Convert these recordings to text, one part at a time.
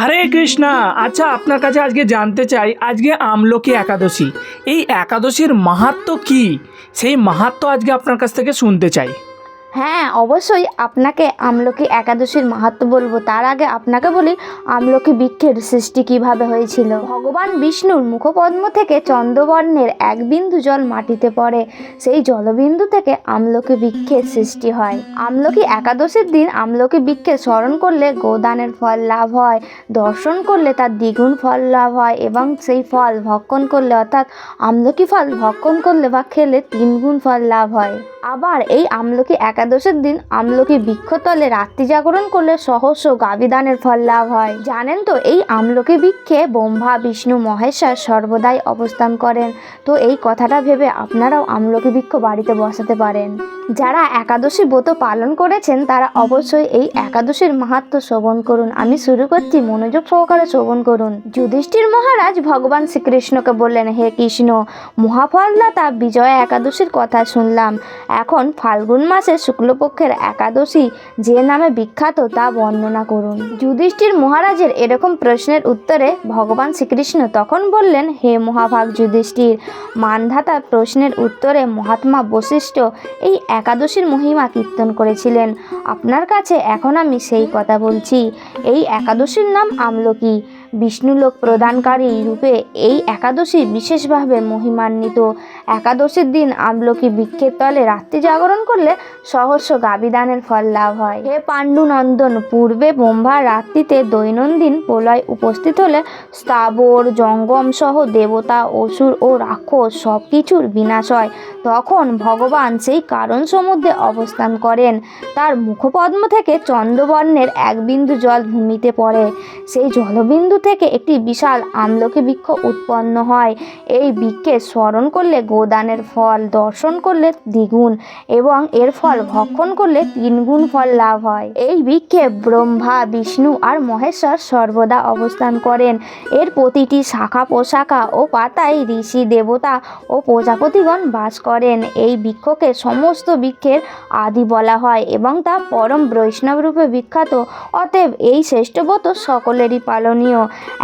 হরে কৃষ্ণা আচ্ছা আপনার কাছে আজকে জানতে চাই, আজকে আমলকি একাদশী। এই একাদশীর মাহাত্ম কি? সেই মাহাত্ম আজকে আপনার কাছ থেকে শুনতে চাই। হ্যাঁ অবশ্যই আপনাকে আমলকি একাদশীর মাহাত্ম বলব। তার আগে আপনাকে বলি, আমলকি বৃক্ষের সৃষ্টি কীভাবে হয়েছিল। ভগবান বিষ্ণুর মুখপদ্ম থেকে চন্দ্রবর্ণের এক বিন্দু জল মাটিতে পড়ে, সেই জলবিন্দু থেকে আমলকি বৃক্ষের সৃষ্টি হয়। আমলকি একাদশীর দিন আমলকি বৃক্ষের স্মরণ করলে গোদানের ফল লাভ হয়, দর্শন করলে তার দ্বিগুণ ফল লাভ হয় এবং সেই ফল ভক্ষণ করলে অর্থাৎ আমলকি ফল ভক্ষণ করলে বা খেলে তিনগুণ ফল লাভ হয়। আবার এই আমলকি একাদশের দিন আমলকি বৃক্ষতলে রাত্রি জাগরণ করলে সহস্র গাবিদানের ফল লাভ হয়। জানেন তো, এই আমলকি বৃক্ষে ব্রহ্মা, বিষ্ণু, মহেশ্বর সর্বদাই অবস্থান করেন। তো এই কথাটা ভেবে আপনারাও আমলকি বৃক্ষ বাড়িতে বসাতে পারেন। যারা একাদশী ব্রত পালন করেছেন, তারা অবশ্যই এই একাদশীর মাহাত্ম শ্রবণ করুন। আমি শুরু করছি, মনোযোগ সহকারে শ্রবণ করুন। যুধিষ্ঠির মহারাজ ভগবান শ্রীকৃষ্ণকে বললেন, হে কৃষ্ণ, মহাফলদাতা বিজয়া একাদশীর কথা শুনলাম। এখন ফাল্গুন মাসে শুক্লপক্ষের একাদশী যে নামে বিখ্যাত তা বর্ণনা করুন। যুধিষ্ঠির মহারাজের এরকম প্রশ্নের উত্তরে ভগবান শ্রীকৃষ্ণ তখন বললেন, হে মহাভাগ যুধিষ্ঠির, মানধাতা প্রশ্নের উত্তরে মহাত্মা বশিষ্ঠ এই একাদশীর মহিমা কীর্তন করেছিলেন। আপনার কাছে এখন আমি সেই কথা বলছি। এই একাদশীর নাম আমলকি। বিষ্ণুলোক প্রদানকারী রূপে এই একাদশী বিশেষভাবে মহিমান্বিত। একাদশীর দিন আমলকি বৃক্ষের তলে রাত্রি জাগরণ করলে সহস্র গাবিদানের ফল লাভ হয়। হে পাণ্ডুনন্দন, পূর্বে ব্রহ্মা রাত্রিতে দৈনন্দিন প্রলয় উপস্থিত হলে স্থাবর, জঙ্গম সহ দেবতা, অসুর ও রাক্ষস সব কিছুর বিনাশ হয়। তখন ভগবান সেই কারণ সমুদ্রে অবস্থান করেন। তার মুখপদ্ম থেকে চন্দ্রবর্ণের এক বিন্দু জল ভূমিতে পড়ে। সেই জলবিন্দু থেকে একটি বিশাল আমলকি বৃক্ষ উৎপন্ন হয়। এই বৃক্ষে স্মরণ করলে গোদানের ফল, দর্শন করলে দ্বিগুণ এবং এর ফল ভক্ষণ করলে তিনগুণ ফল লাভ হয়। এই বৃক্ষে ব্রহ্মা, বিষ্ণু আর মহেশ্বর সর্বদা অবস্থান করেন। এর প্রতিটি শাখা পোশাখা ও পাতায় ঋষি দেবতা ও প্রজাপতিগণ বাস করেন। এই বৃক্ষকে সমস্ত বৃক্ষের আদি বলা হয় এবং তা পরম বৈষ্ণব রূপে বিখ্যাত। অতএব এই শ্রেষ্ঠ ব্রত সকলেরই পালনীয়।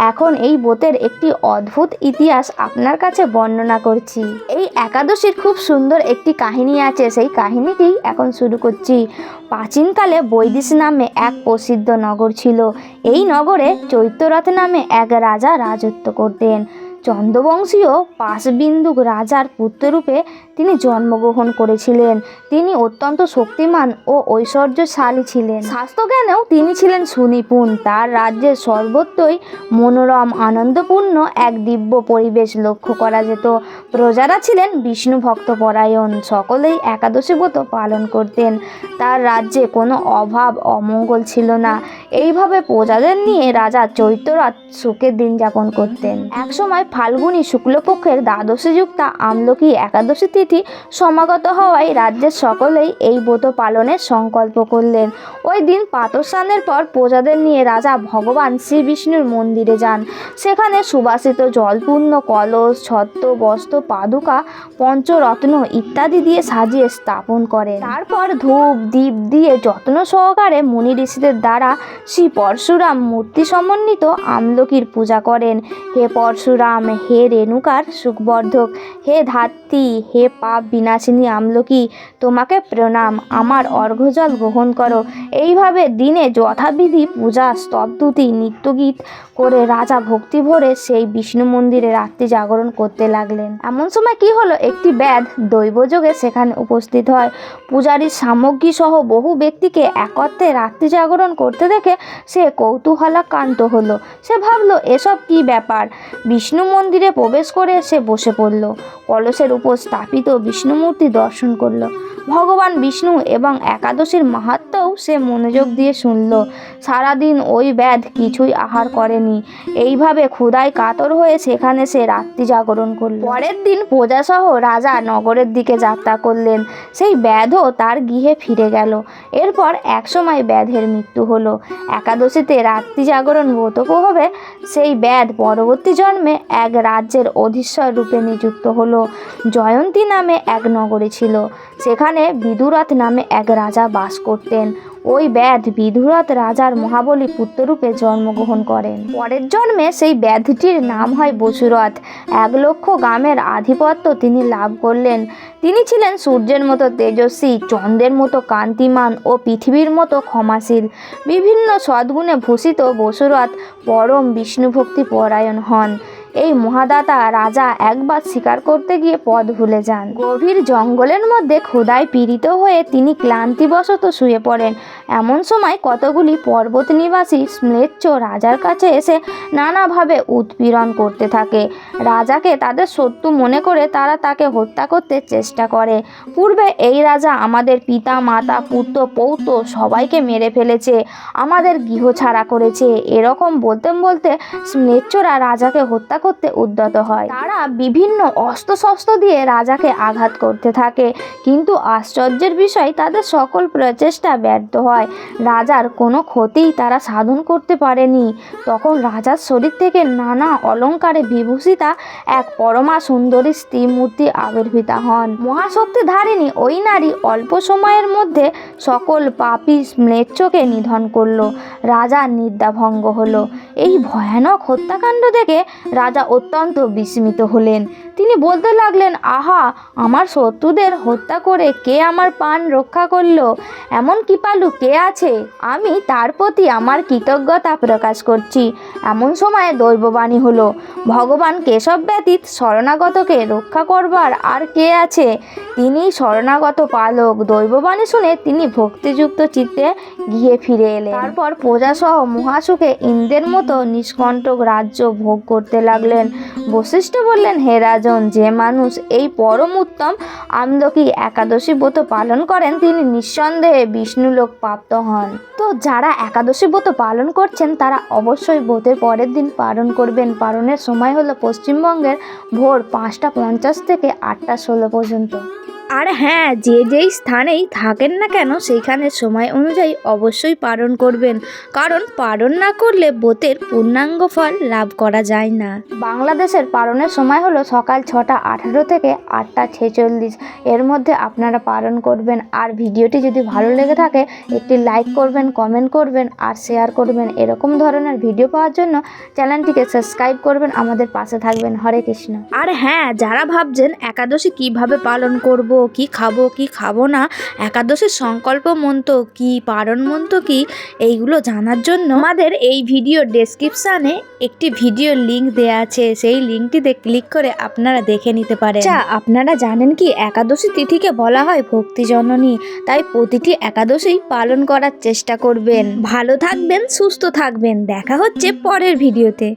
এখন এই ব্রতের একটি অদ্ভুত ইতিহাস আপনার কাছে বর্ণনা করছি। এই একাদশীর খুব সুন্দর একটি কাহিনী আছে, সেই কাহিনীটি এখন শুরু করছি। প্রাচীনকালে বৈদিশ নামে এক প্রসিদ্ধ নগর ছিল। এই নগরে চৈত্যরথ নামে এক রাজা রাজত্ব করতেন। চন্দ্রবংশীয় পাশবিন্দুক রাজার পুত্ররূপে তিনি জন্মগ্রহণ করেছিলেন। তিনি অত্যন্ত শক্তিমান ও ঐশ্বর্যশালী ছিলেন। স্বাস্থ্যজ্ঞানেও তিনি ছিলেন সুনিপুণ। তার রাজ্যের সর্বত্রই মনোরম, আনন্দপূর্ণ এক দিব্য পরিবেশ লক্ষ্য করা যেত। প্রজারা ছিলেন বিষ্ণু ভক্ত পরায়ণ। সকলেই একাদশী ব্রত পালন করতেন। তার রাজ্যে কোনো অভাব, অমঙ্গল ছিল না। এইভাবে প্রজাদের নিয়ে রাজা চৈত্যরথ সুখের দিন যাপন করতেন। একসময় ফাল্গুনী শুক্লপক্ষের দ্বাদশী যুক্তা আমলকি একাদশী সমাগত হওয়ায় রাজ্যের সকলেই এই ব্রত পালনের সংকল্প করলেন। ওই দিন পাতস্নানের পর প্রজাদের নিয়ে রাজা ভগবান শ্রীবিষ্ণুর মন্দিরে যান। সেখানে সুবাসিত জলপূর্ণ, কলস, ছত্র, বস্ত্র, পাদুকা, পঞ্চরত্ন ইত্যাদি দিয়ে সাজিয়ে স্থাপন করেন। তারপর ধূপ, দীপ দিয়ে যত্ন সহকারে মুনি ঋষিদের দ্বারা শ্রী পরশুরাম মূর্তি সমন্বিত আমলকির পূজা করেন। হে পরশুরাম, হে রেণুকার সুখবর্ধক, হে ধাত্রী, হে পাপ বিনাশিনী আমলকি, তোমাকে প্রণাম। আমার অর্ঘ্যজল গ্রহণ করো। এইভাবে দিনে যথাবিধি পূজা স্তবদুতি নৃত্যগীত করে রাজা ভক্তি ভরে সেই বিষ্ণু মন্দিরে রাত্রি জাগরণ করতে লাগলেন। এমন সময় কি হলো? একটি ব্যাধ দৈবযোগে সেখানে উপস্থিত হয়। পূজারীর সামগ্রী সহ বহু ব্যক্তিকে একত্রে রাত্রি জাগরণ করতে দেখে সে কৌতূহলাকান্ত হলো। সে ভাবলো, এসব কি ব্যাপার? বিষ্ণু মন্দিরে প্রবেশ করে সে বসে পড়ল। কলসের উপর স্থাপিত বিষ্ণু মূর্তি দর্শন করল। ভগবান বিষ্ণু এবং একাদশীর মাহাত্ম্যও সে মনোযোগ দিয়ে শুনল। সারাদিন ওই ব্যাধ কিছুই আহার করেনি। এইভাবে ক্ষুধায় কাতর হয়ে সেখানে সে রাত্রি জাগরণ করল। পরের দিন প্রজাসহ রাজা নগরের দিকে যাত্রা করলেন। সেই ব্যাধও তার গৃহে ফিরে গেল। এরপর একসময় ব্যাধের মৃত্যু হলো। একাদশীতে রাত্রি জাগরণ ব্রত হবে সেই ব্যাধ পরবর্তী জন্মে এক রাজ্যের অধীশ্বর রূপে নিযুক্ত হলো। জয়ন্তী নামে এক নগরে ছিল। সেখানে সেখানে বিদুরথ নামে এক রাজা বাস করতেন। ওই ব্যাধ বিধুরথ রাজার মহাবলী পুত্ররূপে জন্মগ্রহণ করেন। পরের জন্মে সেই ব্যাধটির নাম হয় বসুরথ। এক লক্ষ গ্রামের আধিপত্য তিনি লাভ করলেন। তিনি ছিলেন সূর্যের মতো তেজস্বী, চন্দ্রের মতো কান্তিমান ও পৃথিবীর মতো ক্ষমাশীল। বিভিন্ন সদ্গুণে ভূষিত বসুরথ পরম বিষ্ণুভক্তি পরায়ণ হন। এই মহাদাতা রাজা একবার শিকার করতে গিয়ে পথ ভুলে যান। গভীর জঙ্গলের মধ্যে ক্ষুধায় পীড়িত হয়ে তিনি ক্লান্তিবশত শুয়ে পড়েন। এমন সময় কতগুলি পর্বত নিবাসী স্ম্লেচ্ছ রাজার কাছে এসে নানাভাবে উৎপীড়ন করতে থাকে। রাজাকে তাদের শত্রু মনে করে তারা তাকে হত্যা করতে চেষ্টা করে। পূর্বে এই রাজা আমাদের পিতা, মাতা, পুত্র, পৌত্র সবাইকে মেরে ফেলেছে, আমাদের গৃহ ছাড়া করেছে। এরকম বলতে বলতে স্ম্লেচ্ছরা রাজাকে হত্যা করতে উদ্যত হয়। তারা বিভিন্ন অস্ত্রশস্ত্র দিয়ে রাজাকে আঘাত করতে থাকে। কিন্তু আশ্চর্যের বিষয়, তাদের সকল প্রচেষ্টা ব্যর্থ হয়। রাজার কোনো ক্ষতিই তারা সাধন করতে পারেনি। তখন রাজার শরীর থেকে নানা অলঙ্কারে বিভূষিতা এক পরমা সুন্দরী স্ত্রী মূর্তি আবির্ভূতা হন। মহাশক্তি ধারিণী ওই নারী অল্প সময়ের মধ্যে সকল পাপী ম্লেচ্ছকে নিধন করল। রাজা নিদ্রাভঙ্গ হলো। এই ভয়ানক হত্যাকাণ্ড দেখে রাজা অত্যন্ত বিস্মিত হলেন। তিনি বলতে লাগলেন, আহা, আমার শত্রুদের হত্যা করে কে আমার পান রক্ষা করল? এমন কৃপালু কে আছে? আমি তার প্রতি আমার কৃতজ্ঞতা প্রকাশ করছি। এমন সময় দৈববাণী হলো, ভগবান কেশব ব্যতীত শরণাগতকে রক্ষা করবার আর কে আছে? তিনি শরণাগত পালক। দৈববাণী শুনে তিনি ভক্তিযুক্ত চিত্তে গিয়ে ফিরে এলেন। তারপর প্রজাসহ মহাসুখে ইন্দ্রের মতো নিষ্কণ্টক রাজ্য ভোগ করতে লাগলেন। বশিষ্ঠ বললেন, হে রাজন, যে মানুষ এই পরম উত্তম আমলকি একাদশী ব্রত পালন করেন, তিনি নিঃসন্দেহে বিষ্ণুলোক প্রাপ্ত হন। তো যারা একাদশী ব্রত পালন করছেন, তারা অবশ্যই ব্রতের পরের দিন পালন করবেন। পালনের সময় হলো পশ্চিমবঙ্গের ভোর পাঁচটা পঞ্চাশ থেকে আটটা ষোলো পর্যন্ত। আর হ্যাঁ যে যেই স্থানেই থাকেন না কেন, সেইখানে সময় অনুযায়ী অবশ্যই পালন করবেন। কারণ পালন না করলে বোতের পূর্ণাঙ্গ ফল লাভ করা যায় না। বাংলাদেশের পালনের সময় হলো সকাল ছটা আঠারো থেকে আটটা ছেচল্লিশ। এর মধ্যে আপনারা পালন করবেন। আর ভিডিওটি যদি ভালো লেগে থাকে, একটি লাইক করবেন, কমেন্ট করবেন আর শেয়ার করবেন। এরকম ধরনের ভিডিও পাওয়ার জন্য চ্যানেলটিকে সাবস্ক্রাইব করবেন, আমাদের পাশে থাকবেন। হরে কৃষ্ণ। আর হ্যাঁ যারা ভাবছেন একাদশী কীভাবে পালন করব কি খাব কি খাব না একাদশীর সংকল্প মন্ত্র কি, পারণ মন্ত্র কি, এইগুলো জানার জন্য আমাদের এই ভিডিও ডেসক্রিপশানে একটি ভিডিও লিংক দেওয়া আছে। সেই লিঙ্কটিতে ক্লিক করে আপনারা দেখে নিতে পারেন। আচ্ছা আপনারা জানেন কি একাদশী তিথিকে বলা হয় ভক্তি জননী, তাই প্রতিটি একাদশী পালন করার চেষ্টা করবেন। ভালো থাকবেন, সুস্থ থাকবেন। দেখা হচ্ছে পরের ভিডিওতে